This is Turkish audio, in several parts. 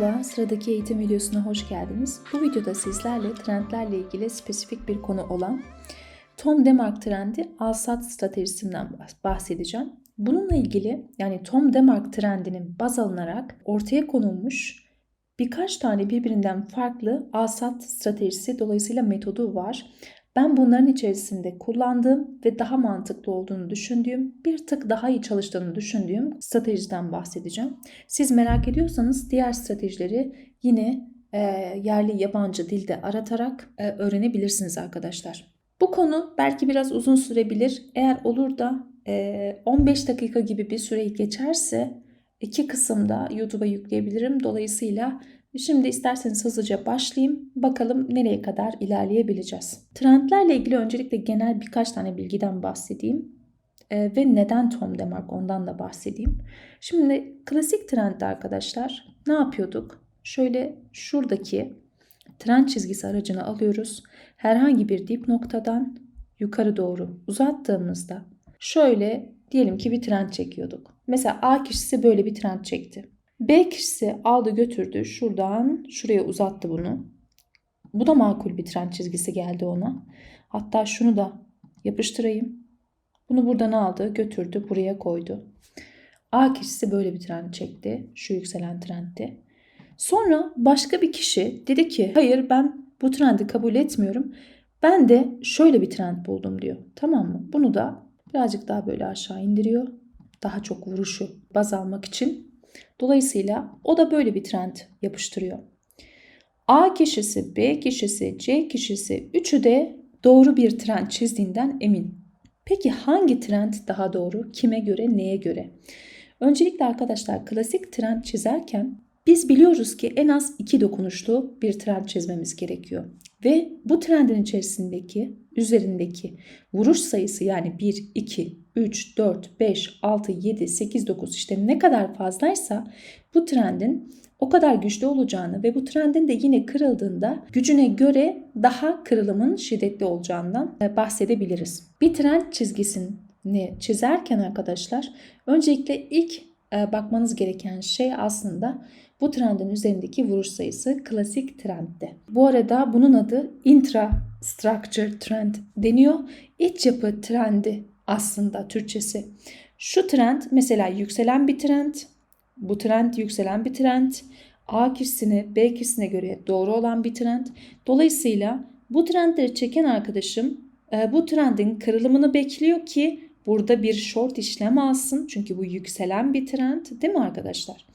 Merhaba, sıradaki eğitim videosuna hoş geldiniz. Bu videoda sizlerle trendlerle ilgili spesifik bir konu olan Tom Demark trendi al-sat stratejisinden bahs- bahsedeceğim. Bununla ilgili yani Tom Demark trendinin baz alınarak ortaya konulmuş birkaç tane birbirinden farklı al-sat stratejisi dolayısıyla metodu var. Ben bunların içerisinde kullandığım ve daha mantıklı olduğunu düşündüğüm, bir tık daha iyi çalıştığını düşündüğüm stratejiden bahsedeceğim. Siz merak ediyorsanız diğer stratejileri yine e, yerli yabancı dilde aratarak e, öğrenebilirsiniz arkadaşlar. Bu konu belki biraz uzun sürebilir. Eğer olur da e, 15 dakika gibi bir süreyi geçerse iki kısımda YouTube'a yükleyebilirim. Dolayısıyla Şimdi isterseniz hızlıca başlayayım. Bakalım nereye kadar ilerleyebileceğiz. Trendlerle ilgili öncelikle genel birkaç tane bilgiden bahsedeyim. Ee, ve neden Tom Demark ondan da bahsedeyim. Şimdi klasik trendde arkadaşlar ne yapıyorduk? Şöyle şuradaki trend çizgisi aracını alıyoruz. Herhangi bir dip noktadan yukarı doğru uzattığımızda şöyle diyelim ki bir trend çekiyorduk. Mesela A kişisi böyle bir trend çekti. B kişisi aldı götürdü şuradan şuraya uzattı bunu. Bu da makul bir trend çizgisi geldi ona. Hatta şunu da yapıştırayım. Bunu buradan aldı götürdü buraya koydu. A kişisi böyle bir trend çekti. Şu yükselen trendti. Sonra başka bir kişi dedi ki hayır ben bu trendi kabul etmiyorum. Ben de şöyle bir trend buldum diyor. Tamam mı? Bunu da birazcık daha böyle aşağı indiriyor. Daha çok vuruşu baz almak için. Dolayısıyla o da böyle bir trend yapıştırıyor. A kişisi, B kişisi, C kişisi üçü de doğru bir trend çizdiğinden emin. Peki hangi trend daha doğru? Kime göre, neye göre? Öncelikle arkadaşlar klasik trend çizerken biz biliyoruz ki en az iki dokunuşlu bir trend çizmemiz gerekiyor. Ve bu trendin içerisindeki, üzerindeki vuruş sayısı yani 1, 2, 3, 4, 5, 6, 7, 8, 9 işte ne kadar fazlaysa bu trendin o kadar güçlü olacağını ve bu trendin de yine kırıldığında gücüne göre daha kırılımın şiddetli olacağından e, bahsedebiliriz. Bir trend çizgisini çizerken arkadaşlar öncelikle ilk e, bakmanız gereken şey aslında bu trendin üzerindeki vuruş sayısı klasik trendde. Bu arada bunun adı intra structure trend deniyor. İç yapı trendi aslında Türkçesi. Şu trend mesela yükselen bir trend. Bu trend yükselen bir trend. A kişisine B kişisine göre doğru olan bir trend. Dolayısıyla bu trendleri çeken arkadaşım e, bu trendin kırılımını bekliyor ki burada bir short işlem alsın. Çünkü bu yükselen bir trend değil mi arkadaşlar?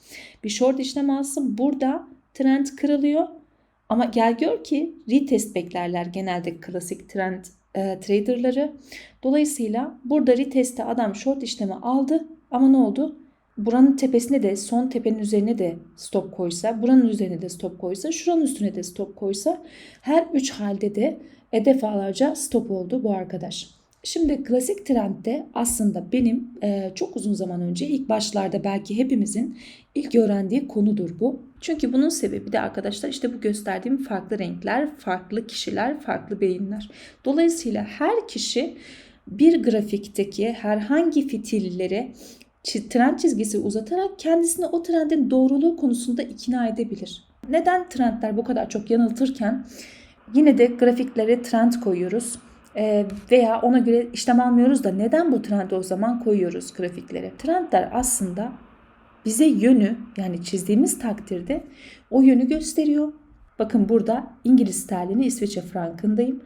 Bir short işlem alsın. Burada trend kırılıyor. Ama gel gör ki retest beklerler genelde klasik trend e, traderları. Dolayısıyla burada retest'te adam short işlemi aldı ama ne oldu? Buranın tepesine de son tepenin üzerine de stop koysa, buranın üzerine de stop koysa, şuranın üstüne de stop koysa her üç halde de e, defalarca stop oldu bu arkadaş. Şimdi klasik trendde aslında benim e, çok uzun zaman önce ilk başlarda belki hepimizin ilk öğrendiği konudur bu. Çünkü bunun sebebi de arkadaşlar işte bu gösterdiğim farklı renkler, farklı kişiler, farklı beyinler. Dolayısıyla her kişi bir grafikteki herhangi fitilleri trend çizgisi uzatarak kendisini o trendin doğruluğu konusunda ikna edebilir. Neden trendler bu kadar çok yanıltırken yine de grafiklere trend koyuyoruz Ee, veya ona göre işlem almıyoruz da neden bu trendi o zaman koyuyoruz grafiklere? Trendler aslında bize yönü yani çizdiğimiz takdirde o yönü gösteriyor. Bakın burada İngiliz sterlini İsviçre frankındayım.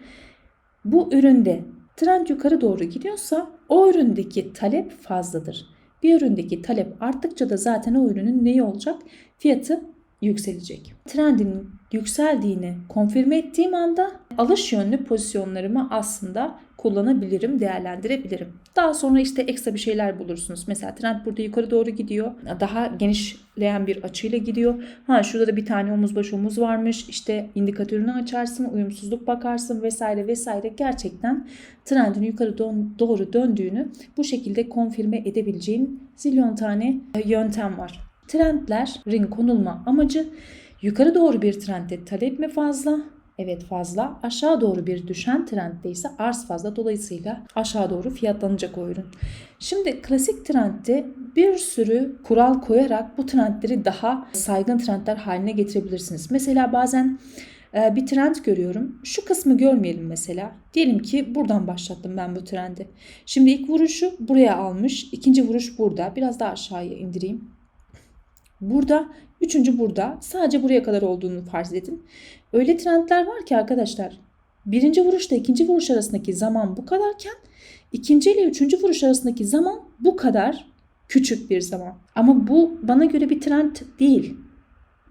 Bu üründe trend yukarı doğru gidiyorsa o üründeki talep fazladır. Bir üründeki talep arttıkça da zaten o ürünün neyi olacak? Fiyatı yükselecek. Trendin yükseldiğini konfirme ettiğim anda alış yönlü pozisyonlarımı aslında kullanabilirim, değerlendirebilirim. Daha sonra işte ekstra bir şeyler bulursunuz. Mesela trend burada yukarı doğru gidiyor. Daha genişleyen bir açıyla gidiyor. Ha şurada da bir tane omuz baş omuz varmış. İşte indikatörünü açarsın, uyumsuzluk bakarsın vesaire vesaire. Gerçekten trendin yukarı doğru döndüğünü bu şekilde konfirme edebileceğin zilyon tane yöntem var. Trendlerin konulma amacı yukarı doğru bir trendde talep mi fazla Evet fazla. Aşağı doğru bir düşen trendde ise arz fazla. Dolayısıyla aşağı doğru fiyatlanacak o ürün. Şimdi klasik trendde bir sürü kural koyarak bu trendleri daha saygın trendler haline getirebilirsiniz. Mesela bazen e, bir trend görüyorum. Şu kısmı görmeyelim mesela. Diyelim ki buradan başlattım ben bu trendi. Şimdi ilk vuruşu buraya almış. ikinci vuruş burada. Biraz daha aşağıya indireyim. Burada, üçüncü burada. Sadece buraya kadar olduğunu farz edin. Öyle trendler var ki arkadaşlar. Birinci vuruşta ikinci vuruş arasındaki zaman bu kadarken ikinci ile üçüncü vuruş arasındaki zaman bu kadar küçük bir zaman. Ama bu bana göre bir trend değil.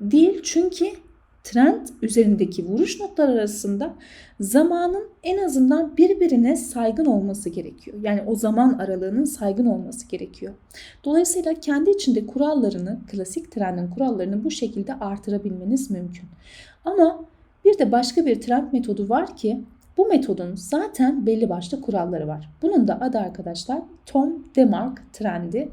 Değil çünkü trend üzerindeki vuruş noktalar arasında zamanın en azından birbirine saygın olması gerekiyor. Yani o zaman aralığının saygın olması gerekiyor. Dolayısıyla kendi içinde kurallarını, klasik trendin kurallarını bu şekilde artırabilmeniz mümkün. Ama bir de başka bir trend metodu var ki bu metodun zaten belli başlı kuralları var. Bunun da adı arkadaşlar Tom Demark trendi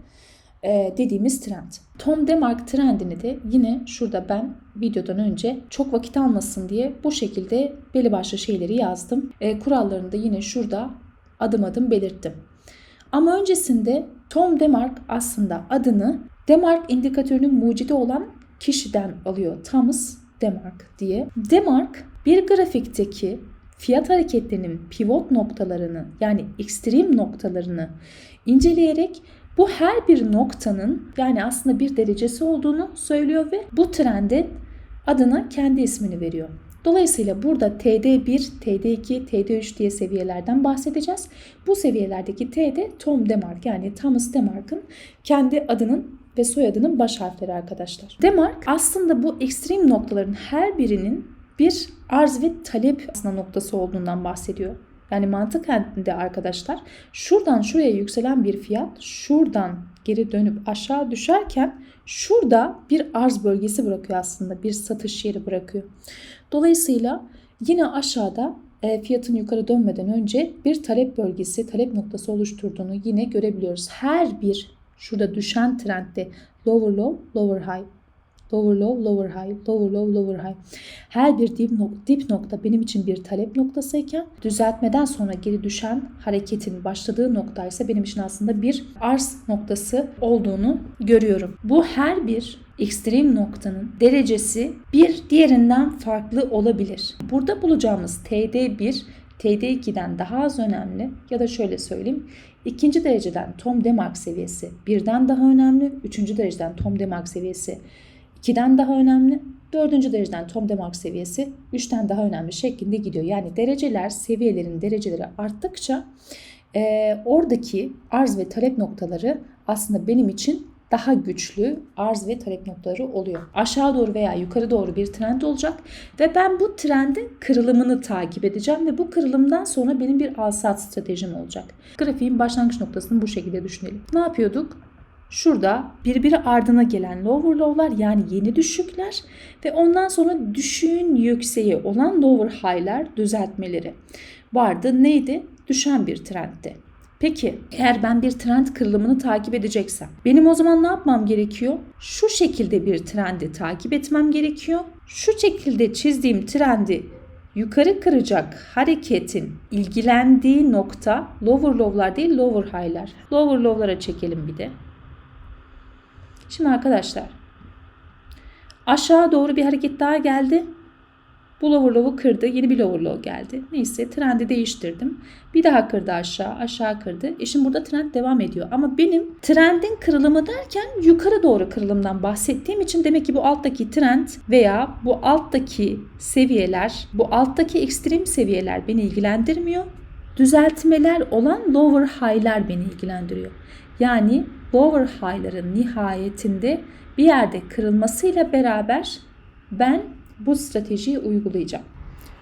dediğimiz trend. Tom Demark trendini de yine şurada ben videodan önce çok vakit almasın diye bu şekilde belli başlı şeyleri yazdım. E, kurallarını da yine şurada adım adım belirttim. Ama öncesinde Tom Demark aslında adını Demark indikatörünün mucidi olan kişiden alıyor. Thomas Demark diye. Demark bir grafikteki fiyat hareketlerinin pivot noktalarını yani ekstrem noktalarını inceleyerek bu her bir noktanın yani aslında bir derecesi olduğunu söylüyor ve bu trendin adına kendi ismini veriyor. Dolayısıyla burada TD1, TD2, TD3 diye seviyelerden bahsedeceğiz. Bu seviyelerdeki TD Tom Demark yani Thomas Demark'ın kendi adının ve soyadının baş harfleri arkadaşlar. Demark aslında bu ekstrem noktaların her birinin bir arz ve talep aslında noktası olduğundan bahsediyor. Yani mantık de arkadaşlar şuradan şuraya yükselen bir fiyat şuradan geri dönüp aşağı düşerken şurada bir arz bölgesi bırakıyor aslında bir satış yeri bırakıyor. Dolayısıyla yine aşağıda e, fiyatın yukarı dönmeden önce bir talep bölgesi, talep noktası oluşturduğunu yine görebiliyoruz. Her bir şurada düşen trendde lower low, lower high Lower low, lower high, lower low, lower high. Her bir dip, nok dip nokta benim için bir talep noktasıyken düzeltmeden sonra geri düşen hareketin başladığı nokta ise benim için aslında bir arz noktası olduğunu görüyorum. Bu her bir ekstrem noktanın derecesi bir diğerinden farklı olabilir. Burada bulacağımız TD1 TD2'den daha az önemli ya da şöyle söyleyeyim ikinci dereceden Tom Demark seviyesi birden daha önemli. Üçüncü dereceden Tom Demark seviyesi 2'den daha önemli. Dördüncü dereceden Tom Demark seviyesi 3'ten daha önemli şeklinde gidiyor. Yani dereceler, seviyelerin dereceleri arttıkça e, oradaki arz ve talep noktaları aslında benim için daha güçlü arz ve talep noktaları oluyor. Aşağı doğru veya yukarı doğru bir trend olacak ve ben bu trendin kırılımını takip edeceğim ve bu kırılımdan sonra benim bir al stratejim olacak. Grafiğin başlangıç noktasını bu şekilde düşünelim. Ne yapıyorduk? Şurada birbiri ardına gelen lower low'lar yani yeni düşükler ve ondan sonra düşüğün yükseği olan lower high'lar düzeltmeleri vardı. Neydi? Düşen bir trendti. Peki eğer ben bir trend kırılımını takip edeceksem benim o zaman ne yapmam gerekiyor? Şu şekilde bir trendi takip etmem gerekiyor. Şu şekilde çizdiğim trendi yukarı kıracak hareketin ilgilendiği nokta lower low'lar değil lower high'lar. Lower low'lara çekelim bir de. Şimdi arkadaşlar aşağı doğru bir hareket daha geldi. Bu lower kırdı. Yeni bir lower low geldi. Neyse trendi değiştirdim. Bir daha kırdı aşağı. Aşağı kırdı. E şimdi burada trend devam ediyor. Ama benim trendin kırılımı derken yukarı doğru kırılımdan bahsettiğim için demek ki bu alttaki trend veya bu alttaki seviyeler, bu alttaki ekstrem seviyeler beni ilgilendirmiyor. Düzeltmeler olan lower high'lar beni ilgilendiriyor. Yani lower high'ların nihayetinde bir yerde kırılmasıyla beraber ben bu stratejiyi uygulayacağım.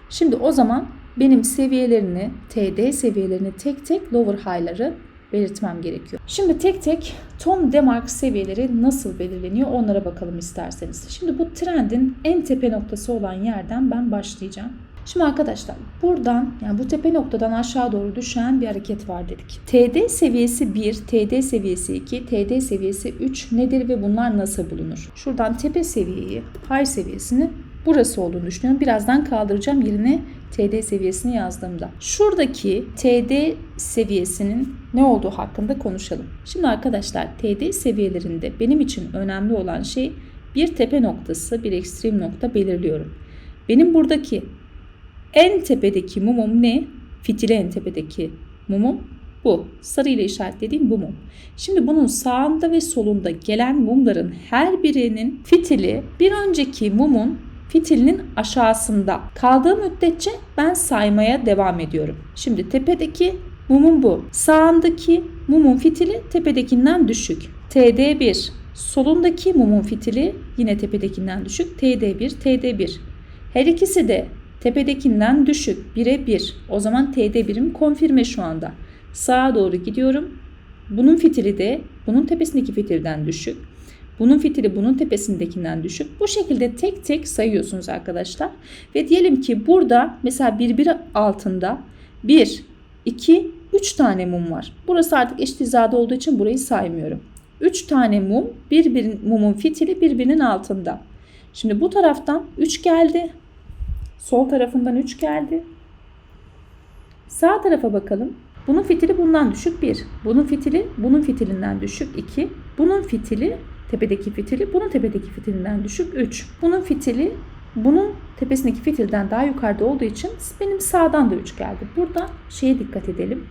Şimdi o zaman benim seviyelerini, TD seviyelerini tek tek lower high'ları belirtmem gerekiyor. Şimdi tek tek Tom Demark seviyeleri nasıl belirleniyor onlara bakalım isterseniz. Şimdi bu trendin en tepe noktası olan yerden ben başlayacağım. Şimdi arkadaşlar buradan yani bu tepe noktadan aşağı doğru düşen bir hareket var dedik. TD seviyesi 1, TD seviyesi 2, TD seviyesi 3 nedir ve bunlar nasıl bulunur? Şuradan tepe seviyeyi, high seviyesini burası olduğunu düşünüyorum. Birazdan kaldıracağım yerine TD seviyesini yazdığımda. Şuradaki TD seviyesinin ne olduğu hakkında konuşalım. Şimdi arkadaşlar TD seviyelerinde benim için önemli olan şey bir tepe noktası, bir ekstrem nokta belirliyorum. Benim buradaki en tepedeki mumum ne? Fitili en tepedeki mumum bu. Sarı ile işaretlediğim bu mum. Şimdi bunun sağında ve solunda gelen mumların her birinin fitili bir önceki mumun fitilinin aşağısında kaldığı müddetçe ben saymaya devam ediyorum. Şimdi tepedeki mumun bu. Sağındaki mumun fitili tepedekinden düşük. TD1. Solundaki mumun fitili yine tepedekinden düşük. TD1, TD1. Her ikisi de tepedekinden düşük. 1'e 1. O zaman TD1'im konfirme şu anda. Sağa doğru gidiyorum. Bunun fitili de bunun tepesindeki fitilden düşük. Bunun fitili bunun tepesindekinden düşük. Bu şekilde tek tek sayıyorsunuz arkadaşlar. Ve diyelim ki burada mesela birbiri altında 1, 2, 3 tane mum var. Burası artık eşit hizada olduğu için burayı saymıyorum. 3 tane mum, bir mumun fitili birbirinin altında. Şimdi bu taraftan 3 geldi. Sol tarafından 3 geldi. Sağ tarafa bakalım. Bunun fitili bundan düşük 1. Bunun fitili bunun fitilinden düşük 2. Bunun fitili tepedeki fitili bunun tepedeki fitilinden düşük 3. Bunun fitili bunun tepesindeki fitilden daha yukarıda olduğu için benim sağdan da 3 geldi. Burada şeye dikkat edelim.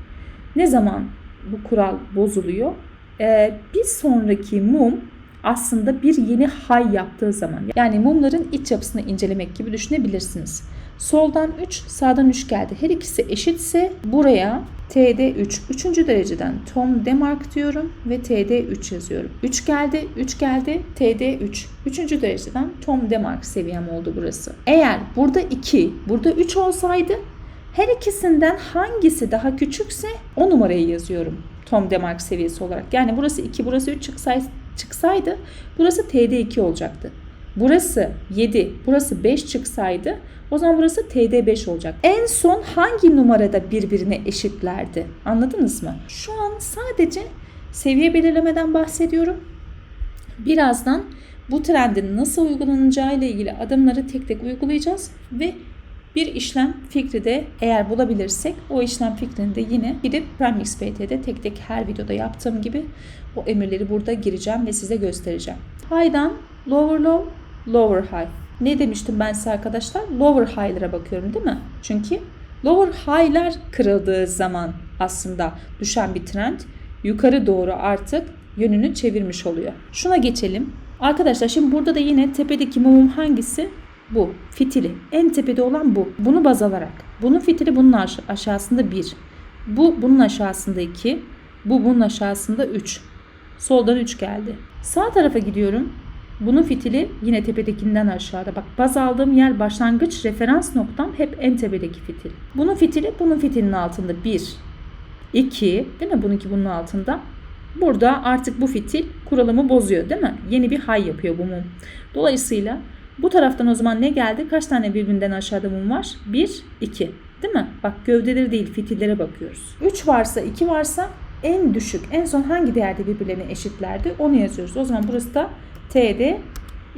Ne zaman bu kural bozuluyor? Ee, bir sonraki mum aslında bir yeni hay yaptığı zaman yani mumların iç yapısını incelemek gibi düşünebilirsiniz. Soldan 3, sağdan 3 geldi. Her ikisi eşitse buraya TD3 3. dereceden Tom Demark diyorum ve TD3 yazıyorum. 3 geldi, 3 geldi, TD3. 3. dereceden Tom Demark seviyem oldu burası. Eğer burada 2, burada 3 olsaydı her ikisinden hangisi daha küçükse o numarayı yazıyorum. Tom Demark seviyesi olarak. Yani burası 2, burası 3 çıksaydı, çıksaydı burası TD2 olacaktı. Burası 7, burası 5 çıksaydı o zaman burası TD5 olacak. En son hangi numarada birbirine eşitlerdi? Anladınız mı? Şu an sadece seviye belirlemeden bahsediyorum. Birazdan bu trendin nasıl uygulanacağı ile ilgili adımları tek tek uygulayacağız ve bir işlem fikri de eğer bulabilirsek o işlem fikrini de yine gidip PrimeXPT'de tek tek her videoda yaptığım gibi o emirleri burada gireceğim ve size göstereceğim. High'dan lower low, lower high. Ne demiştim ben size arkadaşlar? Lower high'lara bakıyorum değil mi? Çünkü lower high'lar kırıldığı zaman aslında düşen bir trend yukarı doğru artık yönünü çevirmiş oluyor. Şuna geçelim. Arkadaşlar şimdi burada da yine tepedeki mumum hangisi? Bu. Fitili. En tepede olan bu. Bunu baz alarak. Bunun fitili bunun aşağısında 1. Bu bunun aşağısında 2. Bu bunun aşağısında 3. Soldan 3 geldi. Sağ tarafa gidiyorum. Bunun fitili yine tepedekinden aşağıda. Bak baz aldığım yer başlangıç referans noktam hep en tepedeki fitil. Bunun fitili bunun fitilinin altında 1, 2 değil mi? Bununki bunun altında. Burada artık bu fitil kuralımı bozuyor değil mi? Yeni bir hay yapıyor bu mum. Dolayısıyla bu taraftan o zaman ne geldi? Kaç tane birbirinden aşağıda mum var? 1, 2. Değil mi? Bak gövdeleri değil fitillere bakıyoruz. 3 varsa 2 varsa en düşük en son hangi değerde birbirlerine eşitlerdi onu yazıyoruz. O zaman burası da TD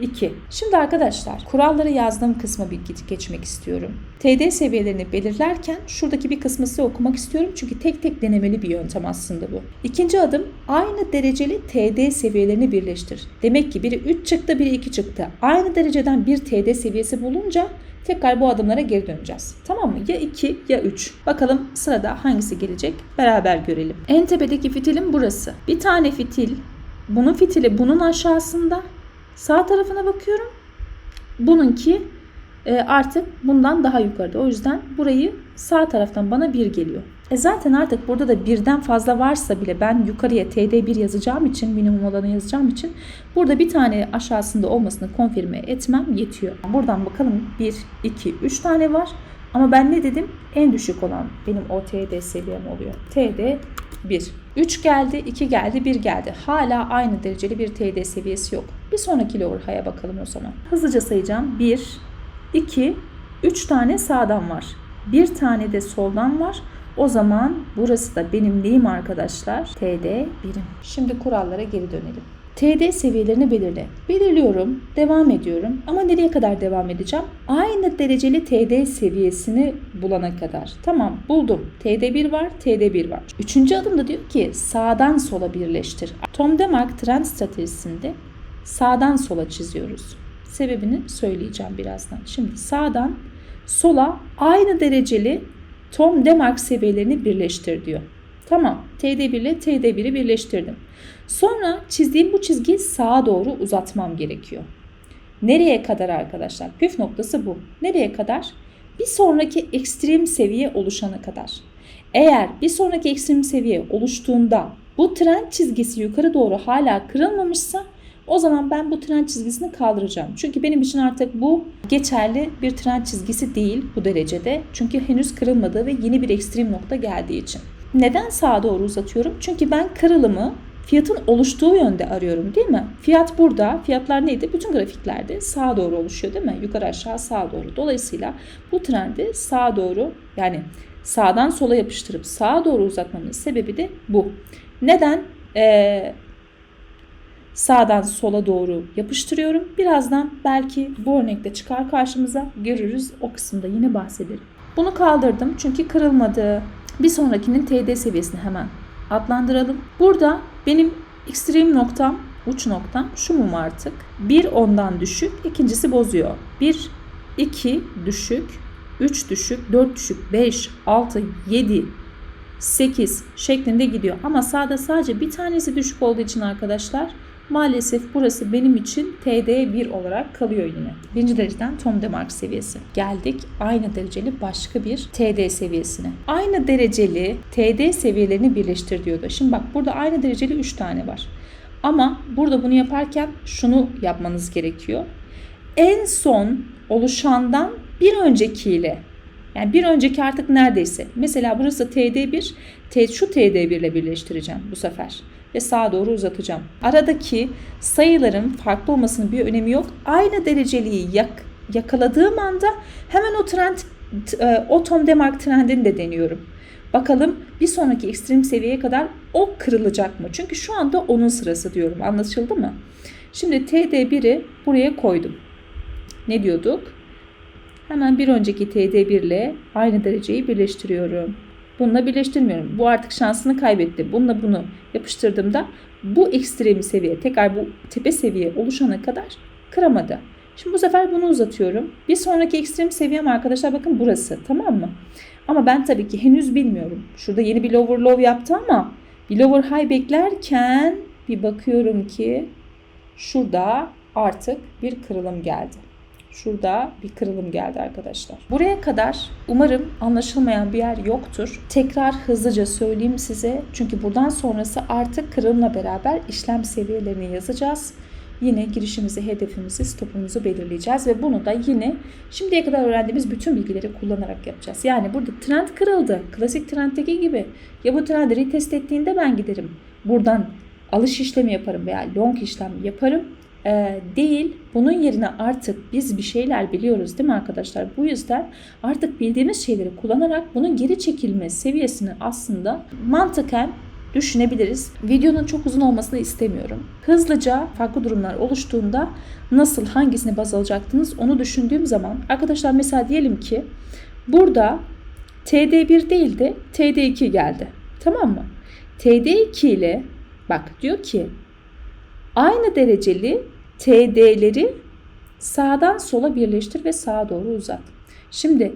2. Şimdi arkadaşlar kuralları yazdığım kısma bir geçmek istiyorum. TD seviyelerini belirlerken şuradaki bir kısmı size okumak istiyorum. Çünkü tek tek denemeli bir yöntem aslında bu. İkinci adım aynı dereceli TD seviyelerini birleştir. Demek ki biri 3 çıktı biri 2 çıktı. Aynı dereceden bir TD seviyesi bulunca tekrar bu adımlara geri döneceğiz. Tamam mı? Ya 2 ya 3. Bakalım sırada hangisi gelecek beraber görelim. En tepedeki fitilim burası. Bir tane fitil bunun fitili bunun aşağısında. Sağ tarafına bakıyorum. Bununki e, artık bundan daha yukarıda. O yüzden burayı sağ taraftan bana 1 geliyor. E zaten artık burada da birden fazla varsa bile ben yukarıya TD1 yazacağım için minimum olanı yazacağım için burada bir tane aşağısında olmasını konfirme etmem yetiyor. Buradan bakalım 1, 2, 3 tane var. Ama ben ne dedim? En düşük olan benim o TD seviyem oluyor. TD 1. 3 geldi, 2 geldi, 1 geldi. Hala aynı dereceli bir TD seviyesi yok. Bir sonraki lower high'a bakalım o zaman. Hızlıca sayacağım. 1, 2, 3 tane sağdan var. Bir tane de soldan var. O zaman burası da benim neyim arkadaşlar? TD birim. Şimdi kurallara geri dönelim. TD seviyelerini belirle. Belirliyorum, devam ediyorum. Ama nereye kadar devam edeceğim? Aynı dereceli TD seviyesini bulana kadar. Tamam buldum. TD1 var, TD1 var. Üçüncü adımda diyor ki sağdan sola birleştir. Tom Demark trend stratejisinde sağdan sola çiziyoruz. Sebebini söyleyeceğim birazdan. Şimdi sağdan sola aynı dereceli Tom Demark seviyelerini birleştir diyor. Tamam TD1 ile TD1'i birleştirdim. Sonra çizdiğim bu çizgiyi sağa doğru uzatmam gerekiyor. Nereye kadar arkadaşlar? Püf noktası bu. Nereye kadar? Bir sonraki ekstrem seviye oluşana kadar. Eğer bir sonraki ekstrem seviye oluştuğunda bu trend çizgisi yukarı doğru hala kırılmamışsa o zaman ben bu trend çizgisini kaldıracağım. Çünkü benim için artık bu geçerli bir trend çizgisi değil bu derecede. Çünkü henüz kırılmadığı ve yeni bir ekstrem nokta geldiği için. Neden sağa doğru uzatıyorum? Çünkü ben kırılımı fiyatın oluştuğu yönde arıyorum değil mi? Fiyat burada. Fiyatlar neydi? Bütün grafiklerde sağa doğru oluşuyor değil mi? Yukarı aşağı sağa doğru. Dolayısıyla bu trendi sağa doğru yani sağdan sola yapıştırıp sağa doğru uzatmamın sebebi de bu. Neden? Ee, sağdan sola doğru yapıştırıyorum. Birazdan belki bu örnekte çıkar karşımıza görürüz. O kısımda yine bahsederim. Bunu kaldırdım çünkü kırılmadı. Bir sonrakinin TD seviyesini hemen adlandıralım. Burada benim ekstrem noktam, uç noktam şu mum artık. Bir ondan düşük, ikincisi bozuyor. Bir, iki düşük, üç düşük, dört düşük, beş, altı, yedi, 8 şeklinde gidiyor. Ama sağda sadece bir tanesi düşük olduğu için arkadaşlar maalesef burası benim için TD1 olarak kalıyor yine. Birinci dereceden Tom Demark seviyesi. Geldik aynı dereceli başka bir TD seviyesine. Aynı dereceli TD seviyelerini birleştir diyordu. Şimdi bak burada aynı dereceli 3 tane var. Ama burada bunu yaparken şunu yapmanız gerekiyor. En son oluşandan bir öncekiyle yani bir önceki artık neredeyse. Mesela burası TD1, T, şu TD1 ile birleştireceğim bu sefer. Ve sağa doğru uzatacağım. Aradaki sayıların farklı olmasının bir önemi yok. Aynı dereceliği yak, yakaladığım anda hemen o trend, e, o Tom Demark trendini de deniyorum. Bakalım bir sonraki ekstrem seviyeye kadar o kırılacak mı? Çünkü şu anda onun sırası diyorum. Anlaşıldı mı? Şimdi TD1'i buraya koydum. Ne diyorduk? Hemen bir önceki TD1 ile aynı dereceyi birleştiriyorum. Bununla birleştirmiyorum. Bu artık şansını kaybetti. Bununla bunu yapıştırdığımda bu ekstrem seviye tekrar bu tepe seviye oluşana kadar kıramadı. Şimdi bu sefer bunu uzatıyorum. Bir sonraki ekstrem seviyem arkadaşlar bakın burası tamam mı? Ama ben tabii ki henüz bilmiyorum. Şurada yeni bir lower low yaptı ama bir lower high beklerken bir bakıyorum ki şurada artık bir kırılım geldi. Şurada bir kırılım geldi arkadaşlar. Buraya kadar umarım anlaşılmayan bir yer yoktur. Tekrar hızlıca söyleyeyim size. Çünkü buradan sonrası artık kırılımla beraber işlem seviyelerini yazacağız. Yine girişimizi, hedefimizi, stopumuzu belirleyeceğiz ve bunu da yine şimdiye kadar öğrendiğimiz bütün bilgileri kullanarak yapacağız. Yani burada trend kırıldı. Klasik trenddeki gibi. Ya bu trendi retest ettiğinde ben giderim. Buradan alış işlemi yaparım veya long işlem yaparım e, değil. Bunun yerine artık biz bir şeyler biliyoruz değil mi arkadaşlar? Bu yüzden artık bildiğimiz şeyleri kullanarak bunun geri çekilme seviyesini aslında mantıken düşünebiliriz. Videonun çok uzun olmasını istemiyorum. Hızlıca farklı durumlar oluştuğunda nasıl hangisini baz alacaktınız onu düşündüğüm zaman arkadaşlar mesela diyelim ki burada TD1 değil de TD2 geldi. Tamam mı? TD2 ile bak diyor ki aynı dereceli TD'leri sağdan sola birleştir ve sağa doğru uzat. Şimdi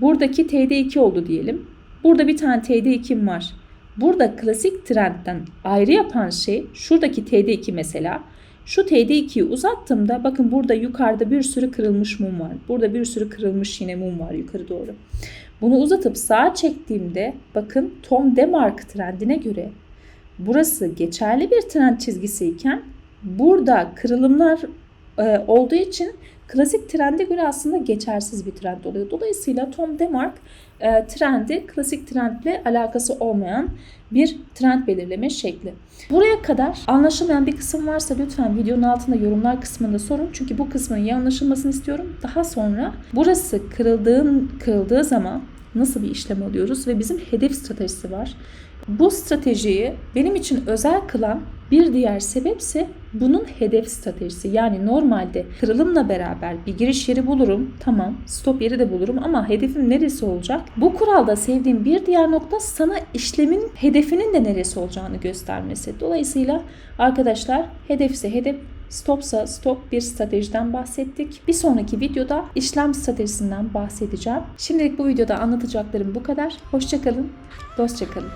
buradaki TD2 oldu diyelim. Burada bir tane TD2'm var. Burada klasik trendten ayrı yapan şey şuradaki TD2 mesela. Şu TD2'yi uzattığımda bakın burada yukarıda bir sürü kırılmış mum var. Burada bir sürü kırılmış yine mum var yukarı doğru. Bunu uzatıp sağa çektiğimde bakın Tom Demark trendine göre burası geçerli bir trend çizgisi iken burada kırılımlar e, olduğu için klasik trende göre aslında geçersiz bir trend oluyor. Dolayısıyla Tom Demark e, trendi klasik trendle alakası olmayan bir trend belirleme şekli. Buraya kadar anlaşılmayan bir kısım varsa lütfen videonun altında yorumlar kısmında sorun. Çünkü bu kısmın iyi anlaşılmasını istiyorum. Daha sonra burası kırıldığın, kırıldığı zaman nasıl bir işlem alıyoruz ve bizim hedef stratejisi var. Bu stratejiyi benim için özel kılan Bir diğer sebepse bunun hedef stratejisi. Yani normalde kırılımla beraber bir giriş yeri bulurum. Tamam stop yeri de bulurum ama hedefim neresi olacak? Bu kuralda sevdiğim bir diğer nokta sana işlemin hedefinin de neresi olacağını göstermesi. Dolayısıyla arkadaşlar hedefse hedef Stopsa stop bir stratejiden bahsettik. Bir sonraki videoda işlem stratejisinden bahsedeceğim. Şimdilik bu videoda anlatacaklarım bu kadar. Hoşçakalın, dostça kalın.